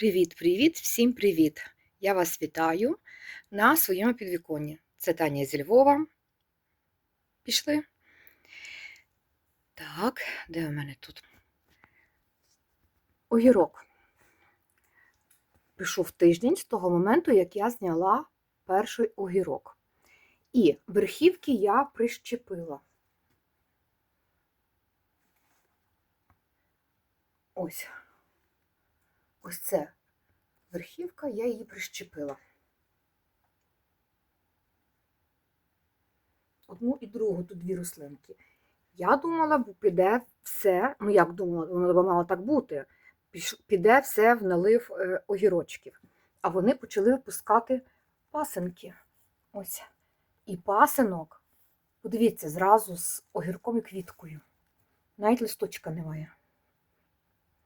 Привіт-привіт, всім привіт! Я вас вітаю на своєму підвіконні. Це Таня зі Львова. Пішли. Так, де у мене тут? Огірок. Пішов тиждень з того моменту, як я зняла перший огірок. І верхівки я прищепила. Ось. Ось це верхівка, я її прищепила. Одну і другу, тут дві рослинки. Я думала, піде все, ну як думала, воно мало так бути, піде все в налив е, огірочків. А вони почали випускати пасенки. Ось. І пасинок, подивіться, зразу з огірком і квіткою. Навіть листочка немає.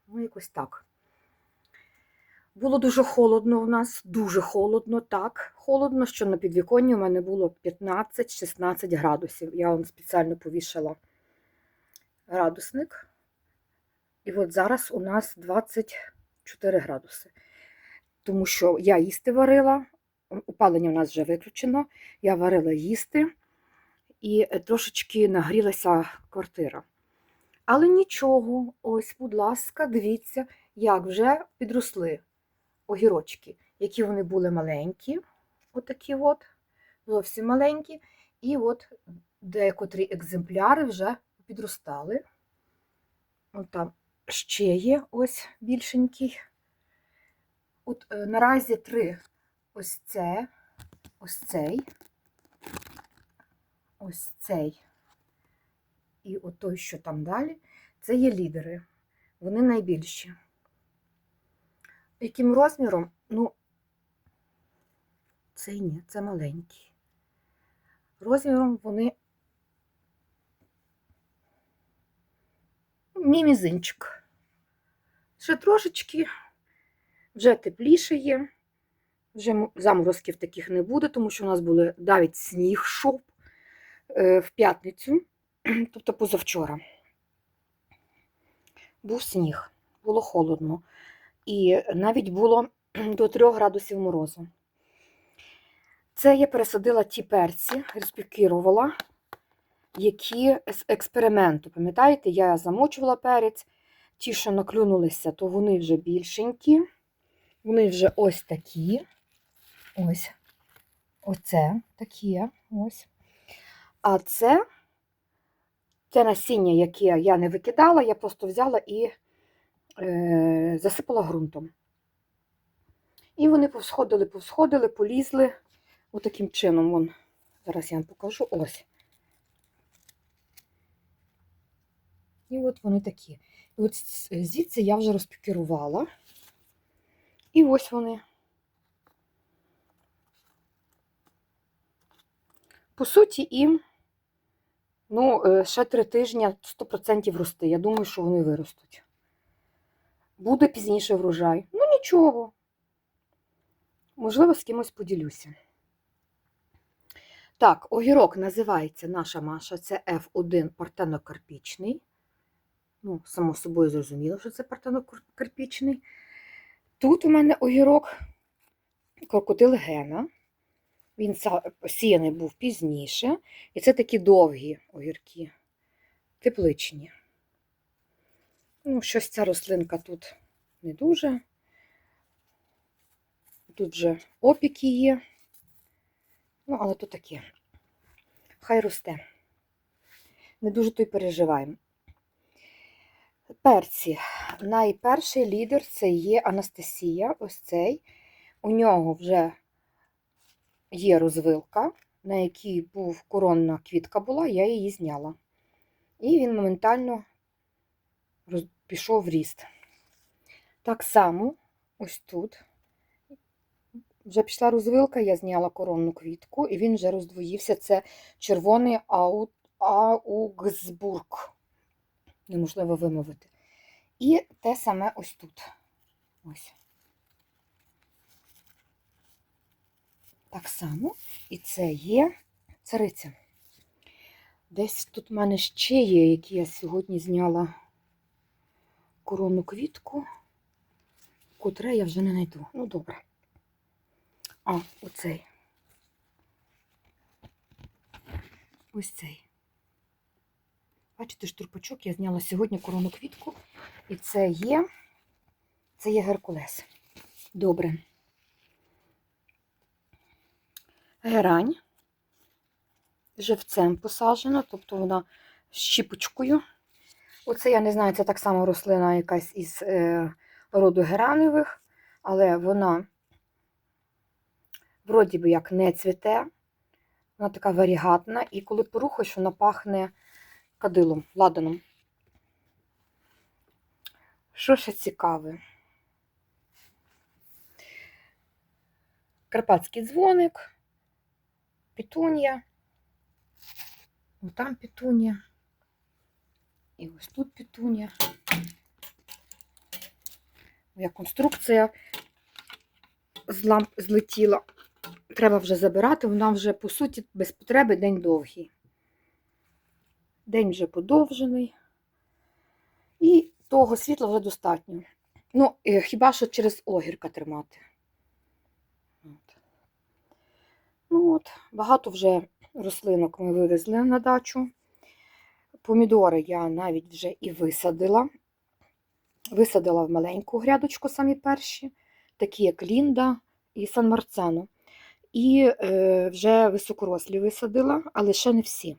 Ну, якось так. Було дуже холодно у нас, дуже холодно, так. Холодно, що на підвіконні у мене було 15-16 градусів. Я вам спеціально повішала градусник. І от зараз у нас 24 градуси. Тому що я їсти варила, опалення у нас вже виключено, я варила їсти і трошечки нагрілася квартира. Але нічого, ось, будь ласка, дивіться, як вже підросли огірочки, які вони були маленькі, отакі от, зовсім маленькі, і от декотрі екземпляри вже підростали. От там ще є ось більшенький. От е, наразі три ось це, ось цей, ось цей. І от той, що там далі, це є лідери. Вони найбільші. Яким розміром? Ну, цей ні, це маленький. Розміром вони мій мізинчик. Ще трошечки, вже тепліше є, вже заморозків таких не буде, тому що у нас були навіть сніг шоп е, в п'ятницю, тобто позавчора. Був сніг, було холодно і навіть було до 3 градусів морозу. Це я пересадила ті перці, розпікірувала, які з експерименту. Пам'ятаєте, я замочувала перець, ті, що наклюнулися, то вони вже більшенькі, вони вже ось такі. Ось оце такі. ось. А це те насіння, яке я не викидала, я просто взяла і засипала ґрунтом. І вони повсходили, повсходили, полізли отаким чином. Вон. Зараз я вам покажу ось. І от вони такі. І от звідси я вже розпікірувала. І ось вони. По суті, їм, ну, е, ще три тижні 100% рости. Я думаю, що вони виростуть. Буде пізніше врожай. Ну нічого. Можливо, з кимось поділюся. Так, огірок називається наша Маша, це F1 партенокарпічний. Ну, само собою зрозуміло, що це партенокарпічний. Тут у мене огірок крокодил Гена. Він сіяний був пізніше. І це такі довгі огірки, тепличні. Ну, щось ця рослинка тут не дуже. Тут вже опіки є. Ну, але то таке. Хай росте. Не дуже то й переживаємо. Перці. Найперший лідер це є Анастасія, ось цей. У нього вже є розвилка, на якій був коронна квітка була, я її зняла. І він моментально пішов ріст. Так само, ось тут, вже пішла розвилка, я зняла коронну квітку, і він вже роздвоївся. Це червоний ау... аугсбург. Неможливо вимовити. І те саме ось тут. Ось. Так само, і це є цариця. Десь тут в мене ще є, які я сьогодні зняла коронну квітку. котре я вже не знайду. Ну, добре. А, оцей. Ось цей. Бачите, штурпачок я зняла сьогодні корону квітку. І це є. Це є Геркулес. Добре. Герань. Живцем посаджена, тобто вона щіпочкою. Оце я не знаю, це так само рослина якась із е, роду гераневих, але вона вроді би як не цвіте. Вона така варігатна, і коли порухаєш, вона пахне кадилом, ладаном. Що ще цікаве? Карпатський дзвоник, пітун'я. Ось там пітун'я. І ось тут пітун'я. Моя конструкція з ламп злетіла. Треба вже забирати, вона вже, по суті, без потреби день довгий. День вже подовжений. І того світла вже достатньо. Ну, е, хіба що через огірка тримати. От. Ну от, багато вже рослинок ми вивезли на дачу. Помідори я навіть вже і висадила. Висадила в маленьку грядочку самі перші, такі як Лінда і Сан Марцано. І е, вже високорослі висадила, але ще не всі.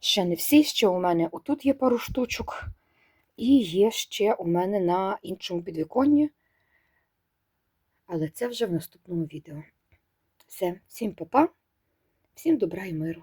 Ще не всі, ще у мене отут є пару штучок, і є ще у мене на іншому підвіконні. Але це вже в наступному відео. Все, всім па-па, всім добра і миру.